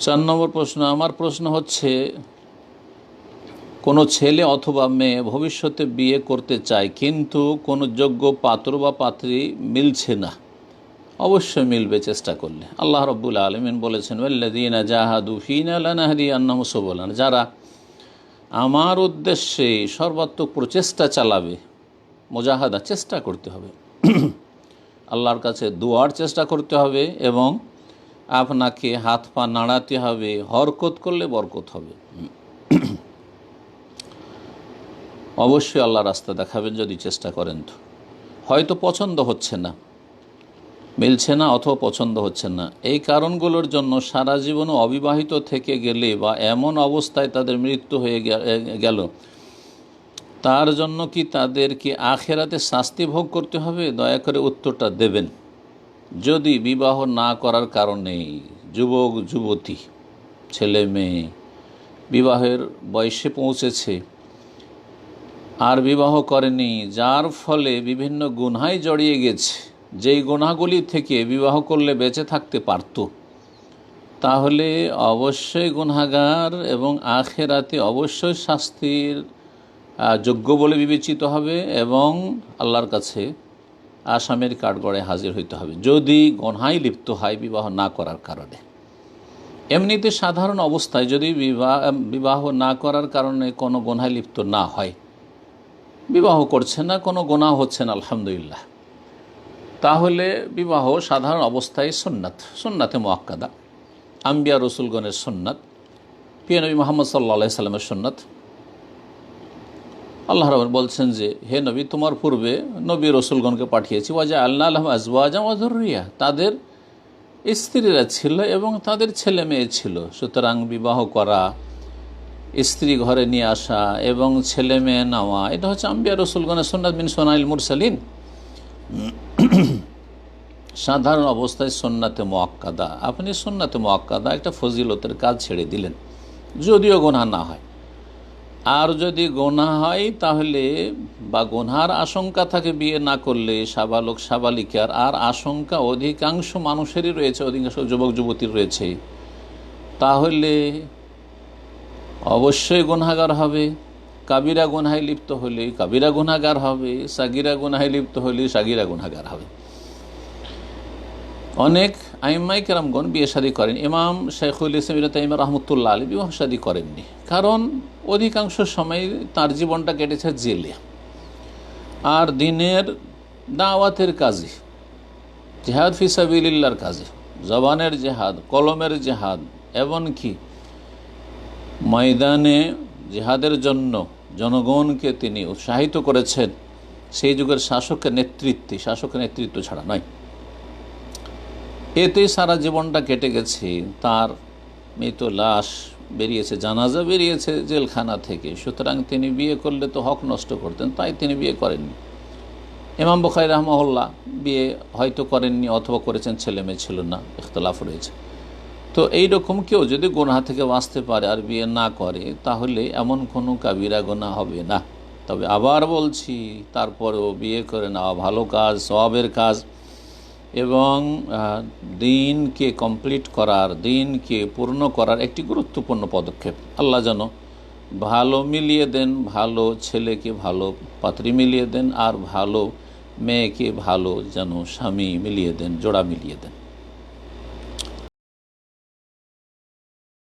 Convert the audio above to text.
চার নম্বর প্রশ্ন, আমার প্রশ্ন হচ্ছে, কোনো ছেলে অথবা মেয়ে ভবিষ্যতে বিয়ে করতে চায়, কিন্তু কোনো যোগ্য পাত্র বা পাত্রী মিলছে না। অবশ্যই মিলবে চেষ্টা করলে। আল্লাহ রব্বুল আলমিন বলেছেন ওয়াল্লাদিনা জাহাদু ফিনা লানাহদি আন্নামসবলান যারা আমার উদ্দেশ্যে সর্বাত্মক প্রচেষ্টা চালাবে, মোজাহাদা চেষ্টা করতে হবে। আল্লাহর কাছে দোয়ার চেষ্টা করতে হবে এবং আপনাকে হাত পা নাড়াতে হবে, হরকত করলে বরকত হবে। অবশ্যই আল্লাহ রাস্তা দেখাবেন যদি চেষ্টা করেন তো। হয়তো পছন্দ হচ্ছে না, মিলছে না অথবা পছন্দ হচ্ছে না। এই কারণগুলোর জন্য সারা জীবনও অবিবাহিত থেকে গেলে বা এমন অবস্থায় তাদের মৃত্যু হয়ে গেল, তার জন্য কি তাদেরকে আখেরাতে শাস্তি ভোগ করতে হবে? দয়া করে উত্তরটা দেবেন। যদি বিবাহ না করার কারণে যুবক, যুবতী, ছেলে, মেয়ে বিবাহের বয়সে পৌঁছেছে আর বিবাহ করেনি, যার ফলে বিভিন্ন গুনহায় জড়িয়ে গেছে, যেই গুণাগুলি থেকে বিবাহ করলে বেঁচে থাকতে পারত, তাহলে অবশ্যই গুনাগার এবং আখেরাতে অবশ্যই শাস্তির যোগ্য বলে বিবেচিত হবে এবং আল্লাহর কাছে আসামের কাঠগড়ে হাজির হইতে হবে। যদি গণহাই লিপ্ত হয় বিবাহ না করার কারণে। এমনিতে সাধারণ অবস্থায় যদি বিবাহ বিবাহ না করার কারণে কোনো গণহায় লিপ্ত না হয়, বিবাহ করছে না, কোনো গোনা হচ্ছে না, আলহামদুলিল্লাহ। তাহলে বিবাহ সাধারণ অবস্থায় সুন্নাত, সুন্নাতে মোয়াক্কাদা আম্বিয়া রসুলগণের সুন্নাত নবী মোহাম্মদ সাল্লা সাল্লামের সুন্নাত। আল্লাহ রহমান বলছেন যে, হে নবী, তোমার পূর্বে নবী রসুলগণকে পাঠিয়েছি। ওয়াজা আল্লাহ আলম আজওয়াজা ওয়াজরিয়া তাদের স্ত্রীরা ছিল এবং তাদের ছেলে মেয়ে ছিল। সুতরাং বিবাহ করা, স্ত্রী ঘরে নিয়ে আসা এবং ছেলে মেয়ে নেওয়া, এটা হচ্ছে আম্বিয়া রসুলগণের সন্ন্যাদ বিন সোনাইল মুরসালিন। সাধারণ অবস্থায় সন্নাতে মোয়াক্কাদা আপনি সন্নাতে মোয়াক্কাদা একটা ফজিলতের কাজ ছেড়ে দিলেন, যদিও গোনা না হয়। আর যদি গোনা হয়, তাহলে বা গোনার আশঙ্কা থাকে বিয়ে না করলে, সাবালক সাবালিকার আর আশঙ্কা অধিকাংশ মানুষেরই রয়েছে, অধিকাংশ যুবক, যুবতীর রয়েছে। তাহলে অবশ্যই গুনাগার হবে। কাবিরা গুনায় লিপ্ত হলে কাবিরা গুনাগার হবে, সাগিরা গুনায় লিপ্ত হলে সাগিরা গুনাগার হবে। অনেক আইমাই কেরামগণ বিয়ে শাদী করেন। ইমাম শেখুল ইসলাম তাইমা রহমতুল্লাহ আলী বিবাহ শাদী করেননি। কারণ অধিকাংশ সময় তার জীবনটা কেটেছে জেলে। আর দিনের দাওয়াতের কাজে, জেহাদ ফিসাবিল্লার কাজে, জবানের জেহাদ, কলমের জেহাদ, এমনকি ময়দানে জেহাদের জন্য জনগণকে তিনি উৎসাহিত করেছেন, সেই যুগের শাসকের নেতৃত্বে, শাসকের নেতৃত্ব ছাড়া নয়। এতে সারা জীবনটা কেটে গেছে তার মৃত লাশ বেরিয়েছে, জানাজা বেরিয়েছে জেলখানা থেকে। সুতরাং তিনি বিয়ে করলে তো হক নষ্ট করতেন, তাই তিনি বিয়ে করেননি। ইমাম বখাই রহমহল্লা বিয়ে হয়তো করেননি অথবা করেছেন, ছেলে মেয়ে ছিল না, ইখতলাফ রয়েছে। তো এই রকম কেউ যদি গোনা থেকে বাঁচতে পারে আর বিয়ে না করে, তাহলে এমন কোনো কাবিরা গোনা হবে না। তবে আবার বলছি, তারপরেও বিয়ে করে নেওয়া ভালো কাজ সবের কাজ এবং দিনকে কমপ্লিট করার, দিনকে পূর্ণ করার একটি গুরুত্বপূর্ণ পদক্ষেপ। আল্লাহ যেন ভালো মিলিয়ে দেন, ভালো ছেলেকে ভালো পাত্রী মিলিয়ে দেন, আর ভালো মেয়েকে ভালো যেন স্বামী মিলিয়ে দেন, জোড়া মিলিয়ে দেন।